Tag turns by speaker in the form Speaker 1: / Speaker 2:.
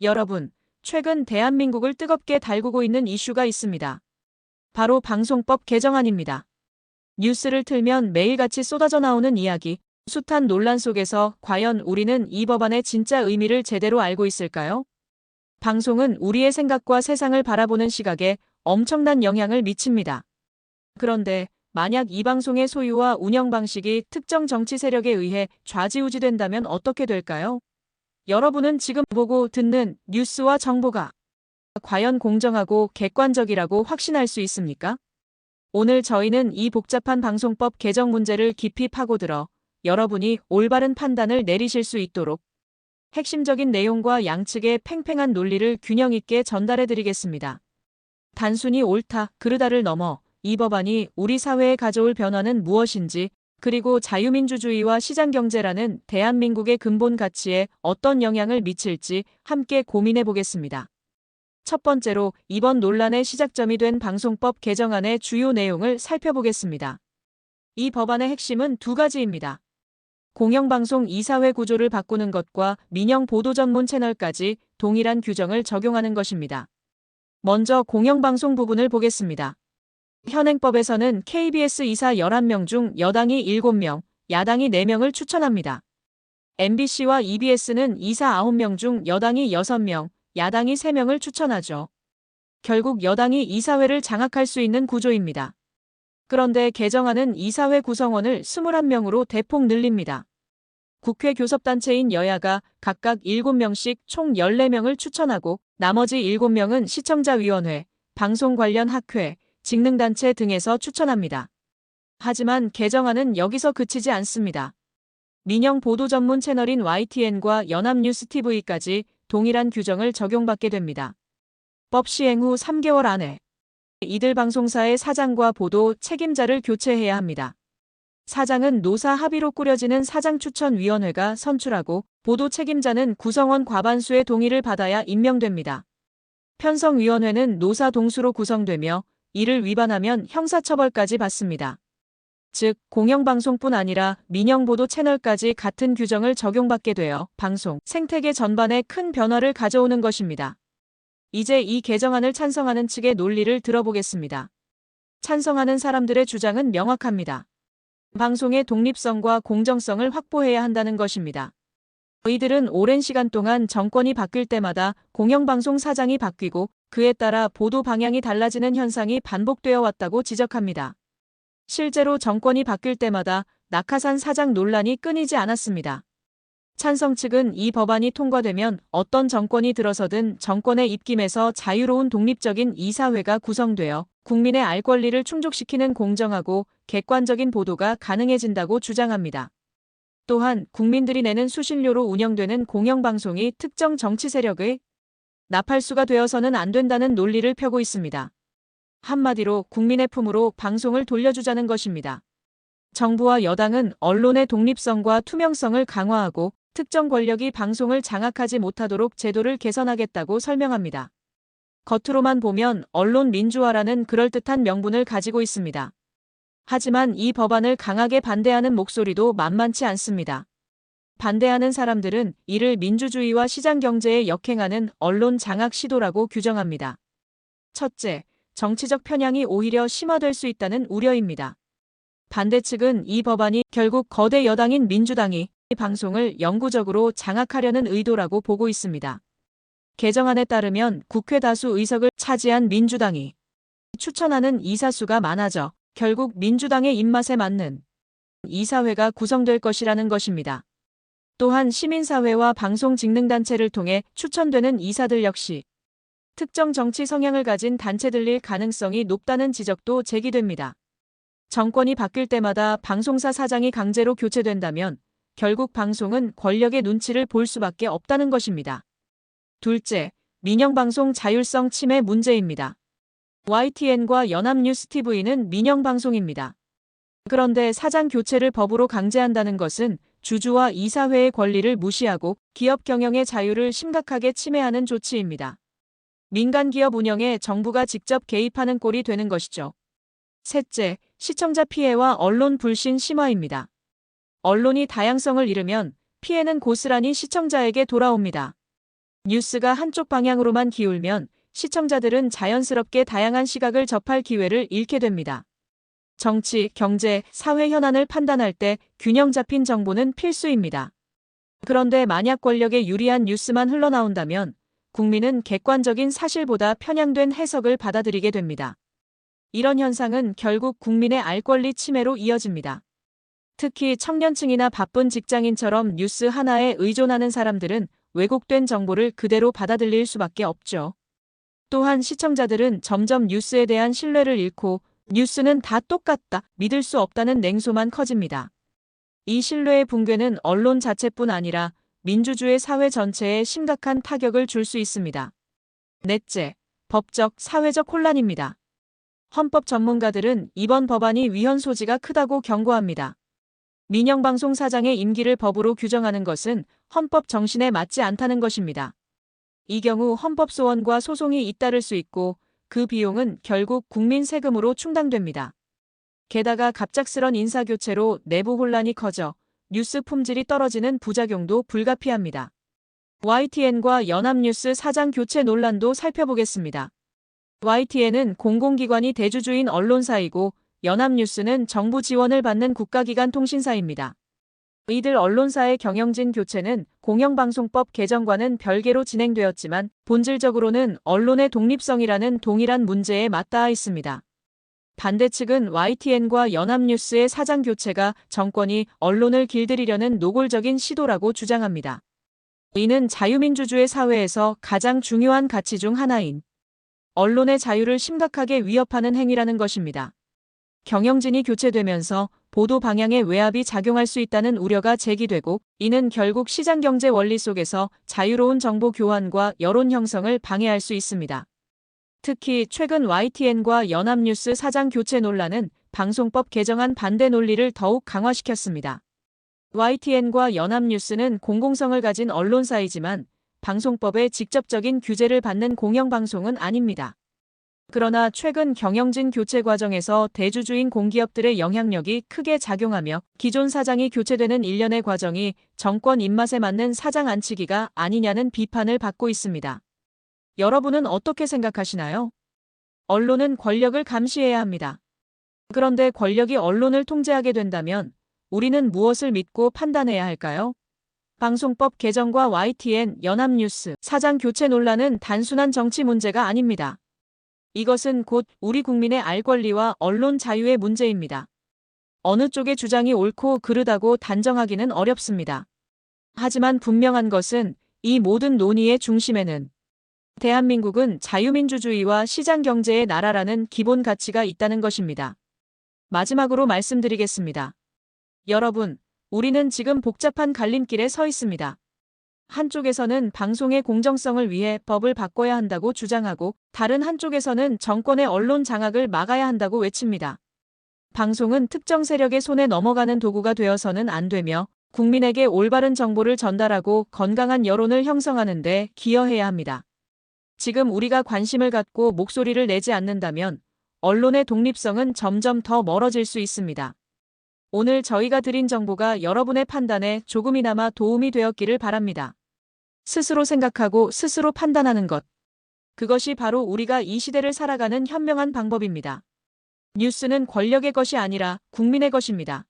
Speaker 1: 여러분, 최근 대한민국을 뜨겁게 달구고 있는 이슈가 있습니다. 바로 방송법 개정안입니다. 뉴스를 틀면 매일같이 쏟아져 나오는 이야기, 숱한 논란 속에서 과연 우리는 이 법안의 진짜 의미를 제대로 알고 있을까요? 방송은 우리의 생각과 세상을 바라보는 시각에 엄청난 영향을 미칩니다. 그런데 만약 이 방송의 소유와 운영 방식이 특정 정치 세력에 의해 좌지우지된다면 어떻게 될까요? 여러분은 지금 보고 듣는 뉴스와 정보가 과연 공정하고 객관적이라고 확신할 수 있습니까? 오늘 저희는 이 복잡한 방송법 개정 문제를 깊이 파고들어 여러분이 올바른 판단을 내리실 수 있도록 핵심적인 내용과 양측의 팽팽한 논리를 균형 있게 전달해 드리겠습니다. 단순히 옳다, 그르다를 넘어 이 법안이 우리 사회에 가져올 변화는 무엇인지 그리고 자유민주주의와 시장경제라는 대한민국의 근본 가치에 어떤 영향을 미칠지 함께 고민해 보겠습니다. 첫 번째로 이번 논란의 시작점이 된 방송법 개정안의 주요 내용을 살펴보겠습니다. 이 법안의 핵심은 두 가지입니다. 공영방송 이사회 구조를 바꾸는 것과 민영 보도 전문 채널까지 동일한 규정을 적용하는 것입니다. 먼저 공영방송 부분을 보겠습니다. 현행법에서는 KBS 이사 11명 중 여당이 7명, 야당이 4명을 추천합니다. MBC와 EBS는 이사 9명 중 여당이 6명, 야당이 3명을 추천하죠. 결국 여당이 이사회를 장악할 수 있는 구조입니다. 그런데 개정안은 이사회 구성원을 21명으로 대폭 늘립니다. 국회 교섭단체인 여야가 각각 7명씩 총 14명을 추천하고 나머지 7명은 시청자위원회, 방송 관련 학회, 직능단체 등에서 추천합니다. 하지만 개정안은 여기서 그치지 않습니다. 민영 보도 전문 채널인 YTN과 연합뉴스TV까지 동일한 규정을 적용받게 됩니다. 법 시행 후 3개월 안에 이들 방송사의 사장과 보도 책임자를 교체해야 합니다. 사장은 노사 합의로 꾸려지는 사장 추천 위원회가 선출하고 보도 책임자는 구성원 과반수의 동의를 받아야 임명됩니다. 편성위원회는 노사 동수로 구성되며 이를 위반하면 형사처벌까지 받습니다. 즉, 공영방송뿐 아니라 민영보도 채널까지 같은 규정을 적용받게 되어 방송, 생태계 전반에 큰 변화를 가져오는 것입니다. 이제 이 개정안을 찬성하는 측의 논리를 들어보겠습니다. 찬성하는 사람들의 주장은 명확합니다. 방송의 독립성과 공정성을 확보해야 한다는 것입니다. 이들은 오랜 시간 동안 정권이 바뀔 때마다 공영방송 사장이 바뀌고 그에 따라 보도 방향이 달라지는 현상이 반복되어 왔다고 지적합니다. 실제로 정권이 바뀔 때마다 낙하산 사장 논란이 끊이지 않았습니다. 찬성 측은 이 법안이 통과되면 어떤 정권이 들어서든 정권의 입김에서 자유로운 독립적인 이사회가 구성되어 국민의 알 권리를 충족시키는 공정하고 객관적인 보도가 가능해진다고 주장합니다. 또한 국민들이 내는 수신료로 운영되는 공영방송이 특정 정치 세력의 나팔수가 되어서는 안 된다는 논리를 펴고 있습니다. 한마디로 국민의 품으로 방송을 돌려주자는 것입니다. 정부와 여당은 언론의 독립성과 투명성을 강화하고 특정 권력이 방송을 장악하지 못하도록 제도를 개선하겠다고 설명합니다. 겉으로만 보면 언론 민주화라는 그럴듯한 명분을 가지고 있습니다. 하지만 이 법안을 강하게 반대하는 목소리도 만만치 않습니다. 반대하는 사람들은 이를 민주주의와 시장 경제에 역행하는 언론 장악 시도라고 규정합니다. 첫째, 정치적 편향이 오히려 심화될 수 있다는 우려입니다. 반대 측은 이 법안이 결국 거대 여당인 민주당이 방송을 영구적으로 장악하려는 의도라고 보고 있습니다. 개정안에 따르면 국회 다수 의석을 차지한 민주당이 추천하는 이사수가 많아져 결국 민주당의 입맛에 맞는 이사회가 구성될 것이라는 것입니다. 또한 시민사회와 방송직능단체를 통해 추천되는 이사들 역시 특정 정치 성향을 가진 단체들일 가능성이 높다는 지적도 제기됩니다. 정권이 바뀔 때마다 방송사 사장이 강제로 교체된다면 결국 방송은 권력의 눈치를 볼 수밖에 없다는 것입니다. 둘째, 민영방송 자율성 침해 문제입니다. YTN과 연합뉴스TV는 민영 방송입니다. 그런데 사장 교체를 법으로 강제한다는 것은 주주와 이사회의 권리를 무시하고 기업 경영의 자유를 심각하게 침해하는 조치입니다. 민간 기업 운영에 정부가 직접 개입하는 꼴이 되는 것이죠. 셋째, 시청자 피해와 언론 불신 심화입니다. 언론이 다양성을 잃으면 피해는 고스란히 시청자에게 돌아옵니다. 뉴스가 한쪽 방향으로만 기울면 시청자들은 자연스럽게 다양한 시각을 접할 기회를 잃게 됩니다. 정치, 경제, 사회 현안을 판단할 때 균형 잡힌 정보는 필수입니다. 그런데 만약 권력에 유리한 뉴스만 흘러나온다면 국민은 객관적인 사실보다 편향된 해석을 받아들이게 됩니다. 이런 현상은 결국 국민의 알 권리 침해로 이어집니다. 특히 청년층이나 바쁜 직장인처럼 뉴스 하나에 의존하는 사람들은 왜곡된 정보를 그대로 받아들일 수밖에 없죠. 또한 시청자들은 점점 뉴스에 대한 신뢰를 잃고 뉴스는 다 똑같다, 믿을 수 없다는 냉소만 커집니다. 이 신뢰의 붕괴는 언론 자체뿐 아니라 민주주의 사회 전체에 심각한 타격을 줄 수 있습니다. 넷째, 법적, 사회적 혼란입니다. 헌법 전문가들은 이번 법안이 위헌 소지가 크다고 경고합니다. 민영방송 사장의 임기를 법으로 규정하는 것은 헌법 정신에 맞지 않다는 것입니다. 이 경우 헌법 소원과 소송이 잇따를 수 있고 그 비용은 결국 국민 세금으로 충당됩니다. 게다가 갑작스런 인사교체로 내부 혼란이 커져 뉴스 품질이 떨어지는 부작용도 불가피합니다. YTN과 연합뉴스 사장 교체 논란도 살펴보겠습니다. YTN은 공공기관이 대주주인 언론사이고 연합뉴스는 정부 지원을 받는 국가기관 통신사입니다. 이들 언론사의 경영진 교체는 공영방송법 개정과는 별개로 진행되었지만 본질적으로는 언론의 독립성이라는 동일한 문제에 맞닿아 있습니다. 반대 측은 YTN과 연합뉴스의 사장 교체가 정권이 언론을 길들이려는 노골적인 시도라고 주장합니다. 이는 자유민주주의 사회에서 가장 중요한 가치 중 하나인 언론의 자유를 심각하게 위협하는 행위라는 것입니다. 경영진이 교체되면서 보도 방향에 외압이 작용할 수 있다는 우려가 제기되고 이는 결국 시장 경제 원리 속에서 자유로운 정보 교환과 여론 형성을 방해할 수 있습니다. 특히 최근 YTN과 연합뉴스 사장 교체 논란은 방송법 개정안 반대 논리를 더욱 강화시켰습니다. YTN과 연합뉴스는 공공성을 가진 언론사이지만 방송법의 직접적인 규제를 받는 공영방송은 아닙니다. 그러나 최근 경영진 교체 과정에서 대주주인 공기업들의 영향력이 크게 작용하며 기존 사장이 교체되는 일련의 과정이 정권 입맛에 맞는 사장 안치기가 아니냐는 비판을 받고 있습니다. 여러분은 어떻게 생각하시나요? 언론은 권력을 감시해야 합니다. 그런데 권력이 언론을 통제하게 된다면 우리는 무엇을 믿고 판단해야 할까요? 방송법 개정과 YTN, 연합뉴스, 사장 교체 논란은 단순한 정치 문제가 아닙니다. 이것은 곧 우리 국민의 알 권리와 언론 자유의 문제입니다. 어느 쪽의 주장이 옳고 그르다고 단정하기는 어렵습니다. 하지만 분명한 것은 이 모든 논의의 중심에는 대한민국은 자유민주주의와 시장경제의 나라라는 기본 가치가 있다는 것입니다. 마지막으로 말씀드리겠습니다. 여러분, 우리는 지금 복잡한 갈림길에 서 있습니다. 한쪽에서는 방송의 공정성을 위해 법을 바꿔야 한다고 주장하고 다른 한쪽에서는 정권의 언론 장악을 막아야 한다고 외칩니다. 방송은 특정 세력의 손에 넘어가는 도구가 되어서는 안 되며 국민에게 올바른 정보를 전달하고 건강한 여론을 형성하는 데 기여해야 합니다. 지금 우리가 관심을 갖고 목소리를 내지 않는다면 언론의 독립성은 점점 더 멀어질 수 있습니다. 오늘 저희가 드린 정보가 여러분의 판단에 조금이나마 도움이 되었기를 바랍니다. 스스로 생각하고 스스로 판단하는 것. 그것이 바로 우리가 이 시대를 살아가는 현명한 방법입니다. 뉴스는 권력의 것이 아니라 국민의 것입니다.